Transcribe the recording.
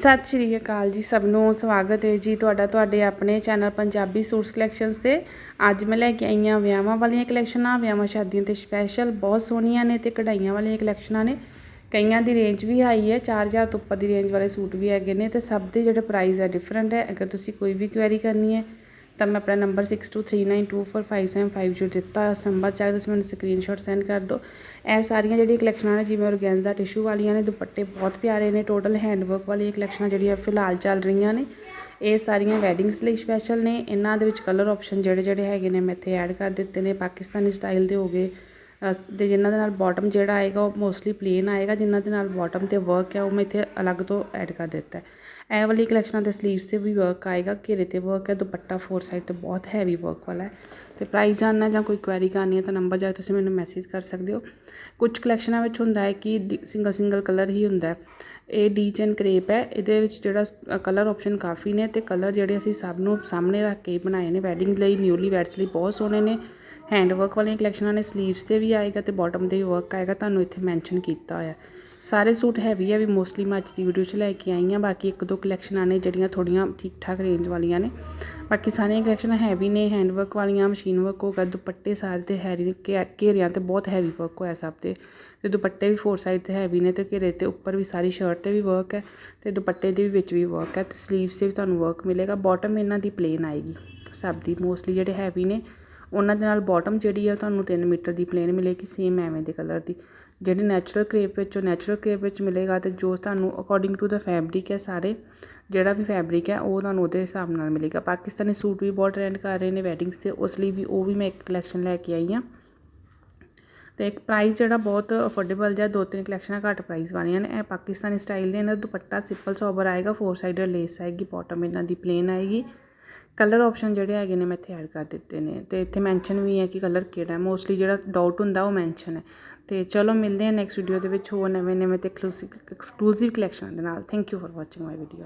ਸਤਿ ਸ਼੍ਰੀ ਅਕਾਲ ਜੀ ਸਭ ਨੂੰ, ਸਵਾਗਤ ਹੈ ਜੀ ਤੁਹਾਡਾ, ਤੁਹਾਡੇ ਆਪਣੇ ਚੈਨਲ ਪੰਜਾਬੀ ਸੂਟਸ ਕਲੈਕਸ਼ਨਸ ਤੇ। ਅੱਜ ਮੈਂ ਲੈ ਕੇ ਆਈ ਹਾਂ ਵਿਆਹਾਂ ਵਾਲੀਆਂ ਕਲੈਕਸ਼ਨਾਂ ਵਿਆਹਾਂ ਸ਼ਾਦੀਆਂ ਤੇ ਸਪੈਸ਼ਲ ਬਹੁਤ ਸੋਹਣੀਆਂ ਨੇ ਤੇ ਕਢਾਈਆਂ ਵਾਲੀਆਂ ਕਲੈਕਸ਼ਨਾਂ ਨੇ। ਕਈਆਂ ਦੀ ਰੇਂਜ ਵੀ ਹਾਈ ਹੈ 4000 ਤੋਂ ਉੱਪਰ ਦੀ ਰੇਂਜ ਵਾਲੇ ਸੂਟ ਵੀ ਹੈਗੇ ਨੇ ਤੇ ਸਭ ਦੇ ਜਿਹੜੇ ਪ੍ਰਾਈਸ ਹੈ ਡਿਫਰੈਂਟ ਹੈ। ਅਗਰ ਤੁਸੀਂ ਕੋਈ ਵੀ ਕੁਐਰੀ ਕਰਨੀ ਹੈ ਤਾਂ ਮੈਂ ਆਪਣਾ ਨੰਬਰ 6239245750 ਦਿੱਤਾ। ਇਸ ਨੰਬਰ ਚਾਹੇ ਤੁਸੀਂ ਮੈਨੂੰ ਸਕਰੀਨਸ਼ਾਟ ਸੈਂਡ ਕਰ ਦਿਓ। ਇਹ ਸਾਰੀਆਂ ਜਿਹੜੀਆਂ ਕਲੈਕਸ਼ਨਾਂ ਨੇ, ਜਿਵੇਂ ਔਰਗੈਂਜ਼ਾ ਟਿਸ਼ੂ ਵਾਲੀਆਂ ਨੇ, ਦੁਪੱਟੇ ਬਹੁਤ ਪਿਆਰੇ ਨੇ ਟੋਟਲ ਹੈਂਡਵਰਕ ਵਾਲੀਆਂ ਕਲੈਕਸ਼ਨਾਂ ਜਿਹੜੀਆਂ ਫਿਲਹਾਲ ਚੱਲ ਰਹੀਆਂ ਨੇ। ਇਹ ਸਾਰੀਆਂ ਵੈਡਿੰਗਸ ਲਈ ਸਪੈਸ਼ਲ ਨੇ। ਇਹਨਾਂ ਦੇ ਵਿੱਚ ਕਲਰ ਆਪਸ਼ਨ ਜਿਹੜੇ ਜਿਹੜੇ ਹੈਗੇ ਨੇ, ਮੈਂ ਇੱਥੇ ਐਡ ਕਰ ਦਿੱਤੇ ਨੇ। ਪਾਕਿਸਤਾਨੀ ਸਟਾਈਲ ਦੇ ਹੋਗੇ ਤੇ ਜਿਨ੍ਹਾਂ ਦੇ ਨਾਲ ਬਾਟਮ ਜਿਹੜਾ ਆਏਗਾ ਉਹ ਮੋਸਟਲੀ ਪਲੇਨ ਆਏਗਾ, ਜਿਨ੍ਹਾਂ ਦੇ ਨਾਲ ਬਾਟਮ ਤੇ ਵਰਕ ਹੈ ਉਹ ਮੈਂ ਇੱਥੇ ਅਲੱਗ ਤੋਂ ਐਡ ਕਰ ਦਿੱਤਾ ਹੈ। ਇਹ ਵਾਲੀ ਕਲੈਕਸ਼ਨਾਂ ਦੇ ਸਲੀਵਸ ਤੇ ਵੀ ਵਰਕ ਆਏਗਾ, ਘੇਰੇ ਤੇ ਵਰਕ ਹੈ, ਦੁਪੱਟਾ ਫੋਰ ਸਾਈਡ ਤੇ ਬਹੁਤ ਹੈਵੀ ਵਰਕ ਵਾਲਾ ਹੈ। ਤੇ ਪ੍ਰਾਈਸ ਜਾਨਣਾ ਜਾਂ ਕੋਈ ਕੁਐਰੀ ਕਰਨੀ ਹੈ ਤਾਂ ਨੰਬਰ ਜਾ ਤੁਸੀਂ ਮੈਨੂੰ ਮੈਸੇਜ ਕਰ ਸਕਦੇ ਹੋ। ਕੁਝ ਕਲੈਕਸ਼ਨਾਂ ਵਿੱਚ ਹੁੰਦਾ ਹੈ ਕਿ ਸਿੰਗਲ ਸਿੰਗਲ ਕਲਰ ਹੀ ਹੁੰਦਾ ਹੈ। ਇਹ ਡੀਚ ਐਂਡ ਕਰੇਪ ਹੈ, ਇਹਦੇ ਵਿੱਚ ਜਿਹੜਾ ਕਲਰ ਆਪਸ਼ਨ ਕਾਫੀ ਨੇ ਤੇ ਕਲਰ ਜਿਹੜੇ ਅਸੀਂ ਸਭ ਨੂੰ ਸਾਹਮਣੇ ਰੱਖ ਕੇ ਬਣਾਏ ਨੇ। ਵੈਡਿੰਗ ਲਈ ਨਿਊਲੀ ਵੈਡਸ ਲਈ ਬਹੁਤ ਸੋਹਣੇ ਨੇ। ਹੈਂਡ ਵਰਕ ਵਾਲੀਆਂ ਕਲੈਕਸ਼ਨਾਂ ਨੇ ਸਲੀਵਸ ਤੇ ਵੀ ਆਏਗਾ ਤੇ ਬਾਟਮ ਤੇ ਵੀ ਵਰਕ ਆਏਗਾ, ਤੁਹਾਨੂੰ ਇੱਥੇ ਮੈਂਸ਼ਨ ਕੀਤਾ ਹੋਇਆ। ਸਾਰੇ ਸੂਟ ਹੈਵੀ ਹੈ ਵੀ ਮੋਸਟਲੀ ਮੈਂ ਅੱਜ ਦੀ ਵੀਡੀਓ 'ਚ ਲੈ ਕੇ ਆਈ ਹਾਂ, ਬਾਕੀ ਇੱਕ ਦੋ ਕਲੈਕਸ਼ਨਾਂ ਨੇ ਜਿਹੜੀਆਂ ਥੋੜੀਆਂ ਠੀਕ ਠਾਕ ਰੇਂਜ ਵਾਲੀਆਂ ਨੇ। ਬਾਕੀ ਸਾਰੀਆਂ ਕਲੈਕਸ਼ਨਾਂ ਹੈਵੀ ਨੇ ਹੈਂਡ ਵਰਕ ਵਾਲੀਆਂ ਮਸ਼ੀਨ ਵਰਕ ਹੋਗਾ ਦੁਪੱਟੇ ਸਾਰੇ ਤੇ ਹੈਰੀ ਨੇ ਘੇਰਿਆਂ ਤੇ ਬਹੁਤ ਹੈਵੀ ਵਰਕ ਹੋਇਆ ਸਭ ਤੇ। ਤੇ ਦੁਪੱਟੇ ਵੀ ਫੋਰ ਸਾਈਡ ਤੇ ਹੈਵੀ ਨੇ ਤੇ ਘੇਰੇ ਤੇ ਉੱਪਰ ਵੀ ਸਾਰੀ ਸ਼ਰਟ ਤੇ ਵੀ ਵਰਕ ਹੈ ਤੇ ਦੁਪੱਟੇ ਦੇ ਵੀ ਵਿੱਚ ਵੀ ਵਰਕ ਹੈ ਤੇ ਸਲੀਵਸ ਤੇ ਵੀ ਤੁਹਾਨੂੰ ਵਰਕ ਮਿਲੇਗਾ ਬਾਟਮ ਇਹਨਾਂ ਦੀ ਪਲੇਨ ਆਏਗੀ। ਸਭ ਦੀ ਮੋਸਟਲੀ ਜਿਹੜੇ ਹੈਵੀ ਨੇ ਉਹਨਾਂ ਦੇ ਨਾਲ ਬੋਟਮ ਜਿਹੜੀ ਆ, ਤੁਹਾਨੂੰ 3 ਮੀਟਰ ਦੀ ਪਲੇਨ ਮਿਲੇਗੀ ਸੇਮ ਐਵੇਂ ਦੇ ਕਲਰ ਦੀ। ਜਿਹੜੀ ਨੈਚੁਰਲ ਕਰੇਪ ਵਿੱਚ, ਉਹ ਨੈਚੁਰਲ ਕ੍ਰੇਪ ਵਿੱਚ ਮਿਲੇਗਾ ਤੇ ਜੋ ਤੁਹਾਨੂੰ ਅਕੋਰਡਿੰਗ ਟੂ ਦਾ ਫੈਬਰਿਕ ਹੈ ਸਾਰੇ, ਜਿਹੜਾ ਵੀ ਫੈਬਰਿਕ ਹੈ, ਉਹ ਤੁਹਾਨੂੰ ਉਹਦੇ ਹਿਸਾਬ ਨਾਲ ਮਿਲੇਗਾ। ਪਾਕਿਸਤਾਨੀ ਸੂਟ ਵੀ ਬਹੁਤ ਟ੍ਰੈਂਡ ਕਰ ਰਹੇ ਨੇ ਵੈਡਿੰਗਸ ਤੇ, ਉਸ ਲਈ ਵੀ ਉਹ ਵੀ ਮੈਂ ਇੱਕ ਕਲੈਕਸ਼ਨ ਲੈ ਕੇ ਆਈ ਹਾਂ। ਤੇ ਇੱਕ ਪ੍ਰਾਈਸ ਜਿਹੜਾ ਬਹੁਤ ਅਫੋਰਡੇਬਲ ਜਿਹਾ, ਦੋ ਤਿੰਨ ਕਲੈਕਸ਼ਨਾਂ ਘੱਟ ਪ੍ਰਾਈਸ ਵਾਲੀਆਂ ਨੇ, ਇਹ ਪਾਕਿਸਤਾਨੀ ਸਟਾਈਲ ਦੇ ਇਹਨਾਂ ਦਾ ਦੁਪੱਟਾ ਸਿੰਪਲ ਸੋਬਰ ਆਏਗਾ ਫੋਰ ਸਾਈਡਰ ਲੇਸ ਆਏਗੀ ਬਾਟਮ ਇਹਨਾਂ ਦੀ ਪਲੇਨ ਆਏਗੀ। ਕਲਰ ਆਪਸ਼ਨ ਜਿਹੜੇ ਹੈਗੇ ਨੇ ਮੈਂ ਇੱਥੇ ਐਡ ਕਰ ਦਿੱਤੇ ਨੇ ਤੇ ਇੱਥੇ ਮੈਂਸ਼ਨ ਵੀ ਹੈ ਕਿ ਕਲਰ ਕਿਹੜਾ ਹੈ। ਮੋਸਟਲੀ ਜਿਹੜਾ ਡਾਊਟ ਹੁੰਦਾ ਉਹ ਮੈਂਸ਼ਨ ਹੈ। ਤੇ ਚਲੋ ਮਿਲਦੇ ਹਾਂ ਨੈਕਸਟ ਵੀਡੀਓ ਦੇ ਵਿੱਚ ਹੋਰ ਨਵੇਂ ਨਵੇਂ ਤੇ ਐਕਸਕਲੂਸਿਵ ਐਕਸਕਲੂਸਿਵ ਕਲੈਕਸ਼ਨ ਦੇ ਨਾਲ। Thank you for watching my video